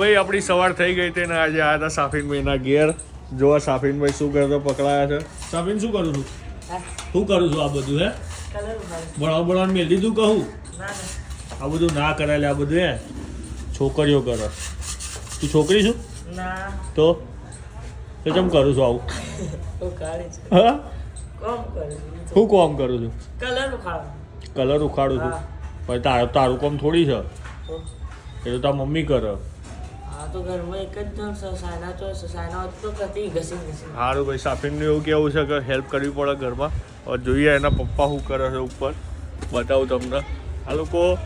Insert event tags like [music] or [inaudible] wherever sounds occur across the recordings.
ભાઈ આપણી સવાર થઈ ગઈ હતી ને આજે આવ્યા હતા સાફીનભાઈના ઘેર. જો આ સાફીનભાઈ શું કરતો પકડાયા છે. સાફીન શું કરું છું? શું કરું છું આ બધું હે? ભણાવ બળાવ મેં દીધું કહું. આ બધું ના કરાયેલે આ બધું હે? છોકરીઓ કરે. તું છોકરી છું? તો? તો કેમ કરું છું આવું? હા? હું શું કોમ કરું છું? કલર ઉખાડો કલર ઉખાડું છું. પણ તારું તારું કામ થોડી છે. એ તો તાર મમ્મી કરે. સારું ભાઈ સાફીનનું એવું કેવું છે કે હેલ્પ કરવી પડે ઘરમાં. હવે જોઈએ એના પપ્પા શું કરે છે ઉપર. બતાવું તમને. આ લોકો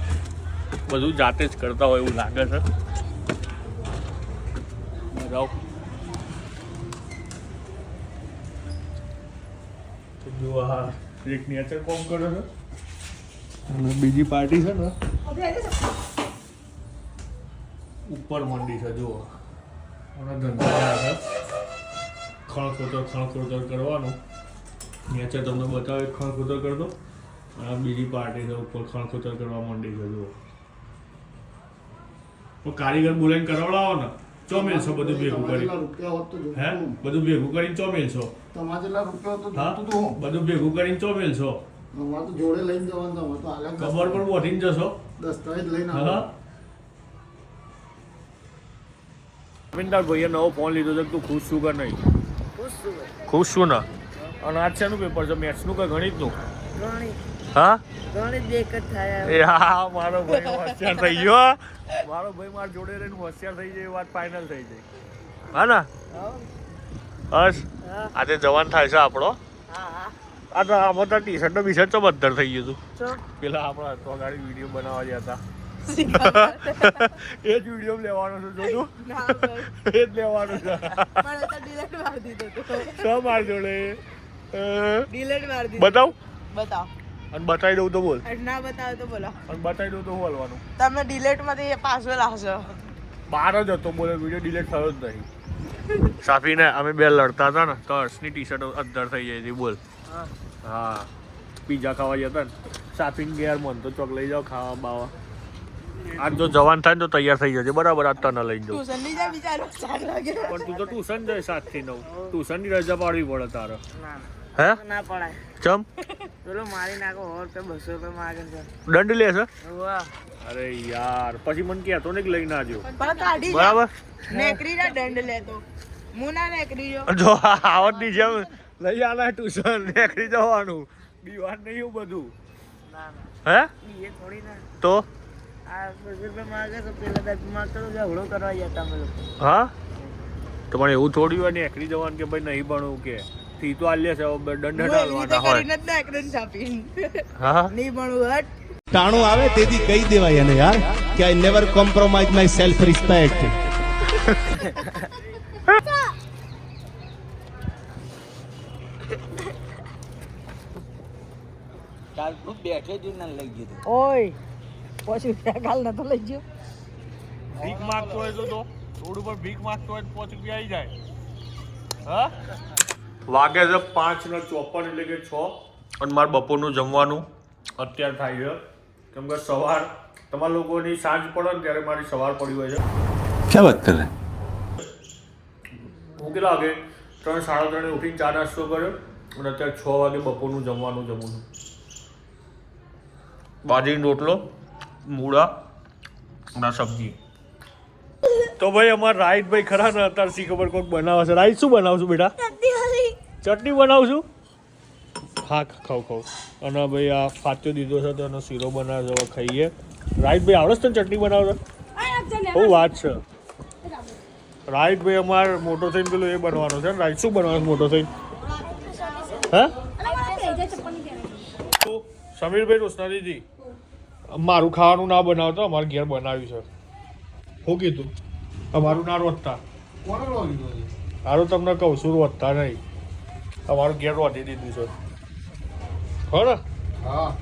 બધું જાતે જ કરતા હોય એવું લાગે છે. બતાવો. જુઓ એક નેચર કોમ કરે છે. અને બીજી પાર્ટી છે ને. ઉપર મંડી છે જુઓ. અને ધંધા છે. ખણખોતર ખણખોતર કરવાનું. નેચર તમને બતાવે ખણખોતર કરતો. અને બીજી પાર્ટી છે ઉપર ખણખોતર કરવા માંડી છે જુઓ. તો કારીગર બોલાવીને કરાવડાવો ને. ચોમેલ છો બધું ભેગું કરી? હે? બધું ભેગું કરીને ચોમેલ છો. બધું ભેગું કરીને ચોમેલ છો અમારે તો જોડે લઈને જવાનું તમારે તો આલ્યા કબર પર જશો. દસ્તાવેજ લઈને હા? આવો. ભાઈએ નવો ફોન લીધો છે તું ખુશ છું કે નહીં? ખુશ છું ને? અને આજ શેનું પેપર છે? મેથ્સનું કે ગણિતનું? ગણિત. હા? ગણિત બે થાય એ હા મારો ભાઈ હોશિયાર થઈ ગયો મારો ભાઈ મારા જોડે રહીને હોશિયાર થઈ જાય એ વાત ફાઇનલ થઈ જાય. હા ને? બસ હા. આજે જવાન થાય છે આપણો. હા હા. આ તો આમાં તો ટી શર્ટ બી શર્ટ તો બધર થઈ ગયું હતું. પેલા આપણા હતો ગાડી વીડિયો બનાવવા જતા હતા. [laughs] એ જ વીડિયો લેવાનો છે જો તું [laughs] એ જ લેવાનો છે. તો મારી દીધો તો. તો માર જોડે? ડિલેટ મારી દીધો. બતાવ. બતાવ. અને બતાવી દઉં તો બોલ. ના બતાવે તો બોલો. અને બતાવી દઉં તો હું હલવાનું તમે ડિલેટમાંથી પાસવર્ડ લાવશો. બહાર જ હતો બોલે વીડિયો ડિલેટ થયો જ નહીં. સાફીને અમે બે લડતા હતા ને તો હર્ષની ટી શર્ટ અદ્ધર થઈ જાય હતી બોલ. હા. હા. પીઝા ખાવા જતા ને. સાફીન ગેર મન તો ચોક લઈ જાઓ ખાવા બાવા. આજ જો જવાન થાય તો તૈયાર થઈ જશે બરાબર આજ તને લઈ જાઉં. ટ્યુશનની જા બિચારો ચાર વાગે. પણ તું તો ટ્યુશન જાય સાતથી નવ. ટ્યુશનની રજા પાડવી પડે તારે. ના હે? ના પડાય. ચમ? પેલો મારી નાખો હોર પે બસો રૂપિયા માગે છે. દંડ લે છે? વાહ. અરે યાર પછી મને કહેતો ને કે લઈને આવજો પણ કાઢી જા. બરાબર. નેકરી ના દંડ લેતો હું ના નેકરી જો જો આવડની જેમ લઈ આના ટ્યુશન નેકરી જવાનું. દીવાન નહીં એવું બધું. ના ના. હે? એ થોડી ના. તો? હા? તો પણ એવું થોડી હોય નીકળી જવાનું કે ભાઈ નહીં ભણવું કે? ફી તો આલ્યા છે દંડ ઢાલવાના હોય. હા? નહીં ભણવું હટ. ટાણું આવે તેથી કહી દેવાય એને યાર કે I never compromise my self respect કાલ ખૂબ બેઠે જ ના લઈ ગયું ઓય. પછી રૂપિયા કાલ નતો લઈ ગયો. ભીખ માંગતો હોય તો તો. રોડ ઉપર ભીખ માંગતો હોય તો પાંચ રૂપિયા આવી જાય. હા? વાગે છે પાંચ ને ચોપન એટલે કે છ. અને મારે બપોરનું જમવાનું અત્યારે થાય છે. કેમ કે સવાર તમારા લોકોની સાંજ પડે ને ત્યારે મારી સવાર પડી હોય છે. ક્યાં વાત કરે? હું કેટલા વાગે? ત્રણ સાડા ત્રણે ઉઠીને ચા નાસ્તો કર્યો અને અત્યારે છ વાગે બપોરનું જમવાનું જમવાનું બાજરીનો રોટલો? મૂળા સબ્જી. તો ભાઈ અમારા રાઈટભાઈ ખરા ને અત્યારે શી ખબર કોઈક બનાવે છે. રાઈટ શું બનાવશું બેટા? ચટણી બનાવશું હા ખાવ ખાવ અને ભાઈ આ ફાત્યો દીધો છે તો એનો શીરો બનાવે છે હવે ખાઈએ. રાઈટભાઈ આવડે છે તને ચટણી બનાવતા? બહુ વાત છે. રાઈટ ભાઈ અમાર મોટો થઈને પેલું એ બનવાનો છે. રાઈટ શું બનવાનું મોટો થઈને? હા તો સમીરભાઈ રોશના દીદી મારું ખાવાનું ના બનાવતો અમારે ઘેર બનાવ્યું છે. હું કીધું અમારું ના છે? સારું તમને કહું છું રોધતા નહીં. અમારું ઘેર રોધી દીધું છે. ને હા.